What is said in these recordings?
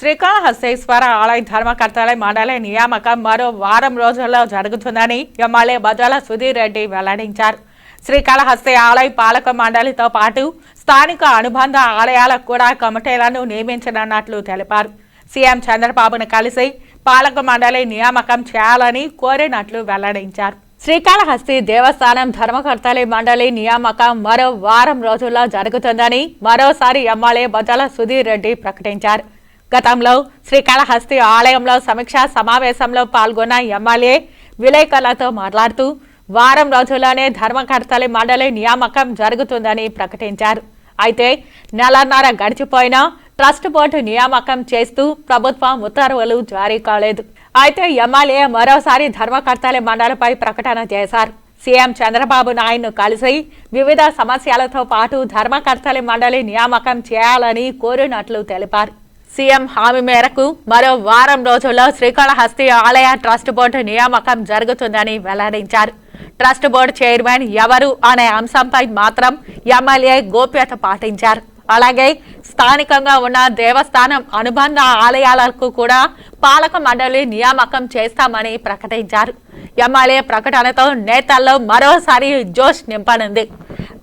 శ్రీకాళహస్తేశ్వర ఆలయ ధర్మకర్తల మండలి నియామకం మరో వారం రోజుల్లో జరుగుతుందని ఎమ్మెల్యే బజాల సుధీర్ రెడ్డి వెల్లడించారు. శ్రీకాళహస్తి ఆలయ పాలక మండలితో పాటు స్థానిక అనుబంధ ఆలయాలకు కూడా కమిటీలను నియమించనున్నట్లు తెలిపారు. సీఎం చంద్రబాబును కలిసి పాలక మండలి నియామకం చేయాలని కోరినట్లు వెల్లడించారు. శ్రీకాళహస్తి దేవస్థానం ధర్మకర్తలి మండలి నియామకం మరో వారం రోజుల్లో జరుగుతుందని మరోసారి ఎమ్మెల్యే బజాల సుధీర్ రెడ్డి ప్రకటించారు. గతంలో శ్రీకాళహస్తి ఆలయంలో సమీక్షా సమావేశంలో పాల్గొన్న ఎమ్మెల్యే విలేకరులతో మాట్లాడుతూ వారం రోజుల్లోనే ధర్మకర్తలి మండలి నియామకం జరుగుతుందని ప్రకటించారు. అయితే నెలన్నర గడిచిపోయినా ట్రస్ట్ బోర్డు నియామకం చేస్తూ ప్రభుత్వం ఉత్తర్వులు జారీ కాలేదు. అయితే ఎమ్మెల్యే మరోసారి ధర్మకర్తలి మండలిపై ప్రకటన చేశారు. సీఎం చంద్రబాబు నాయుడును కలిసి వివిధ సమస్యలతో పాటు ధర్మకర్తలి మండలి నియామకం చేయాలని కోరినట్లు తెలిపారు. సీఎం హామీ మేరకు మరో వారం రోజుల్లో శ్రీకాళహస్తి ఆలయ ట్రస్ట్ బోర్డు నియామకం జరుగుతుందని వెల్లడించారు. ట్రస్ట్ బోర్డు చైర్మన్ ఎవరు అనే అంశంపై మాత్రం ఎమ్మెల్యే గోప్యత పాటించారు. అలాగే స్థానికంగా ఉన్న దేవస్థానం అనుబంధ ఆలయాలకు కూడా పాలక మండలి నియామకం చేస్తామని ప్రకటించారు. ఎమ్మెల్యే ప్రకటనతో నేతల్లో మరోసారి జోష్ నింపనుంది.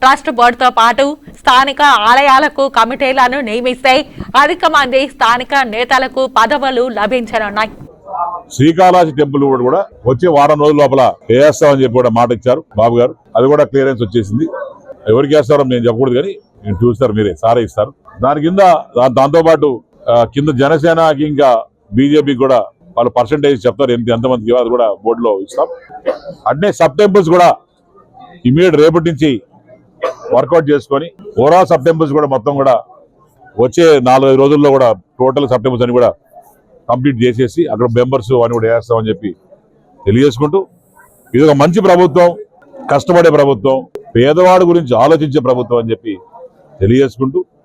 ట్రస్ట్ బోర్డుతో పాటు స్థానిక ఆలయాలకు కమిటీలను నియమిస్తే అధిక మంది స్థానిక నేతలకు పదవులు లభించనున్నాయి. శ్రీకాళహస్తి టెంపుల్ కూడా కూడా వచ్చే వారం రోజుల లోపల వేస్తామని చెప్పి కూడా మాట ఇచ్చారు బాబు గారు. అది కూడా క్లియరెన్స్ వచ్చేసింది. ఎవరికి వేస్తారో నేను చెప్పకూడదు కానీ నేను చూస్తారు మీరే సారే ఇస్తారు. దాని కింద దాంతోపాటు కింద జనసేనకి ఇంకా బీజేపీకి కూడా వాళ్ళు పర్సంటేజ్ చెప్తారు ఎంత ఎంతమందికి అది కూడా బోర్డులో ఇస్తాం. అంటే సబ్ టెంపుల్స్ కూడా ఇమీడియట్ రేపటి నుంచి వర్కౌట్ చేసుకొని ఓవరాల్ సబ్ కూడా మొత్తం కూడా వచ్చే నాలుగైదు రోజుల్లో కూడా టోటల్ సబ్ అని కూడా కంప్లీట్ చేసేసి అక్కడ మెంబర్స్ అని కూడా వేస్తామని చెప్పి తెలియజేసుకుంటూ ఇది ఒక మంచి ప్రభుత్వం కష్టపడే ప్రభుత్వం పేదవాడి గురించి ఆలోచించే ప్రభుత్వం అని చెప్పి తెలియజేసుకుంటూ